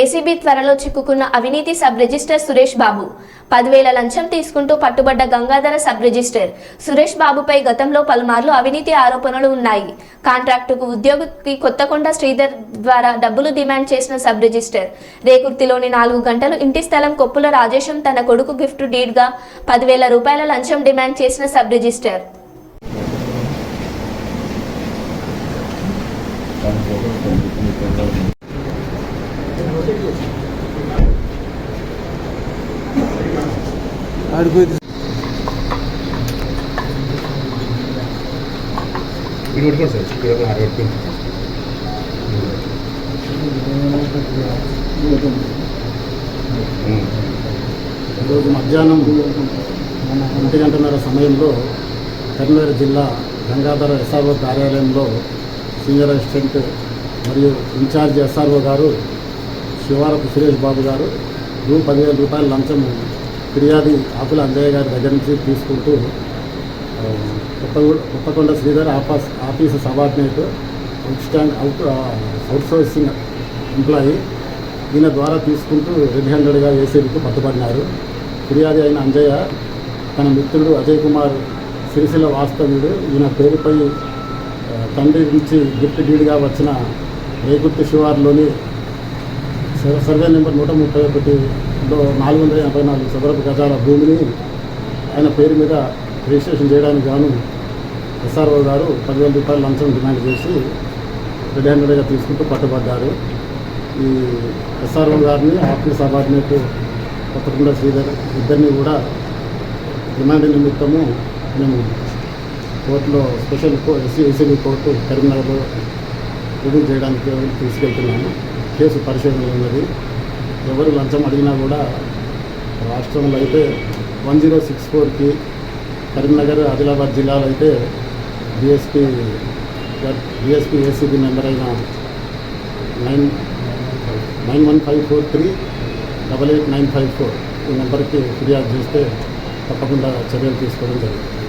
ACB త్వరలో చిక్కుకున్న అవినీతి సబ్ రిజిస్టర్ సురేష్ బాబు. పదివేల లంచం తీసుకుంటూ పట్టుబడ్డ గంగాధర సబ్ రిజిస్టర్ సురేష్ బాబుపై గతంలో పలుమార్లు అవినీతి ఆరోపణలు ఉన్నాయి. కాంట్రాక్టుకు ఉద్యోగికి కొత్తకొండ శ్రీధర్ ద్వారా డబ్బులు డిమాండ్ చేసిన సబ్ రిజిస్టర్ రేకుర్తిలోని నాలుగు గంటలు ఇంటి స్థలం కొప్పుల రాజేశం తన కొడుకు గిఫ్ట్ డీడ్గా పదివేల రూపాయల లంచం డిమాండ్ చేసిన సబ్ రిజిస్టర్ ఆడిపోయింది ఇది పట్టుకోండి సార్ ఇక్కడ ఈరోజు మధ్యాహ్నం ఒంటి గంటన్నర సమయంలో కరీంనగర్ జిల్లా గంగాధర ఎస్ఆర్ఓ కార్యాలయంలో సీనియర్ అసిస్టెంట్ మరియు ఇన్ఛార్జ్ ఎస్ఆర్ఓ గారు శివారపు సురేష్ బాబు గారు రూ పదివేల రూపాయల లంచం ఫిర్యాది ఆకుల అంజయ్య గారి దగ్గర నుంచి తీసుకుంటూ ఆ, Sridhar office office subordinate out stand out outsourcing employee ఈయన ద్వారా తీసుకుంటూ రెడ్ హ్యాండెడ్గా ఏసీబీకి పట్టుబడినారు ఫిర్యాది అయిన అంజయ్య తన మిత్రుడు అజయ్ కుమార్ సిరిసిల్ల వాస్తవ్యుడు ఈయన పేరుపై తండ్రి నుంచి గిఫ్ట్ డీడ్గా వచ్చిన రేగుర్తి శివార్లోని సర్వే నెంబర్ నూట ముప్పై ఒకటిలో నాలుగు వందల ఎనభై నాలుగు చదరపు గజాల భూమిని ఆయన పేరు మీద రిజిస్ట్రేషన్ చేయడానికి గాను ఎస్ఆర్ఓ గారు పదివేల రూపాయలు లంచం డిమాండ్ చేసి రెడ్ హ్యాండెడ్గా తీసుకుంటూ పట్టుబడ్డారు. ఈ ఎస్ఆర్ఓ గారిని ఆఫీస్ సబార్డినేట్ కొత్తకొండ శ్రీధర్ ఇద్దరిని కూడా రిమాండ్ నిమిత్తము మేము కోర్టులో స్పెషల్ కో ఎస్సీ ఎస్సీబీ కోర్టు కరీంనగర్లో రివ్యూ చేయడానికి తీసుకెళ్తున్నాము. కేసు పరిశీలన ఉన్నది. ఎవరు లంచం అడిగినా కూడా రాష్ట్రంలో అయితే వన్ జీరో సిక్స్ ఫోర్కి కరీంనగర్ ఆదిలాబాద్ జిల్లాలో అయితే డిఎస్పీ డిఎస్పీ ఏసీబీ నెంబర్ అయిన nine nine one five four three double eight nine five four ఈ నెంబర్కి ఫిర్యాదు చేస్తే తప్పకుండా చర్యలు తీసుకోవడం జరుగుతుంది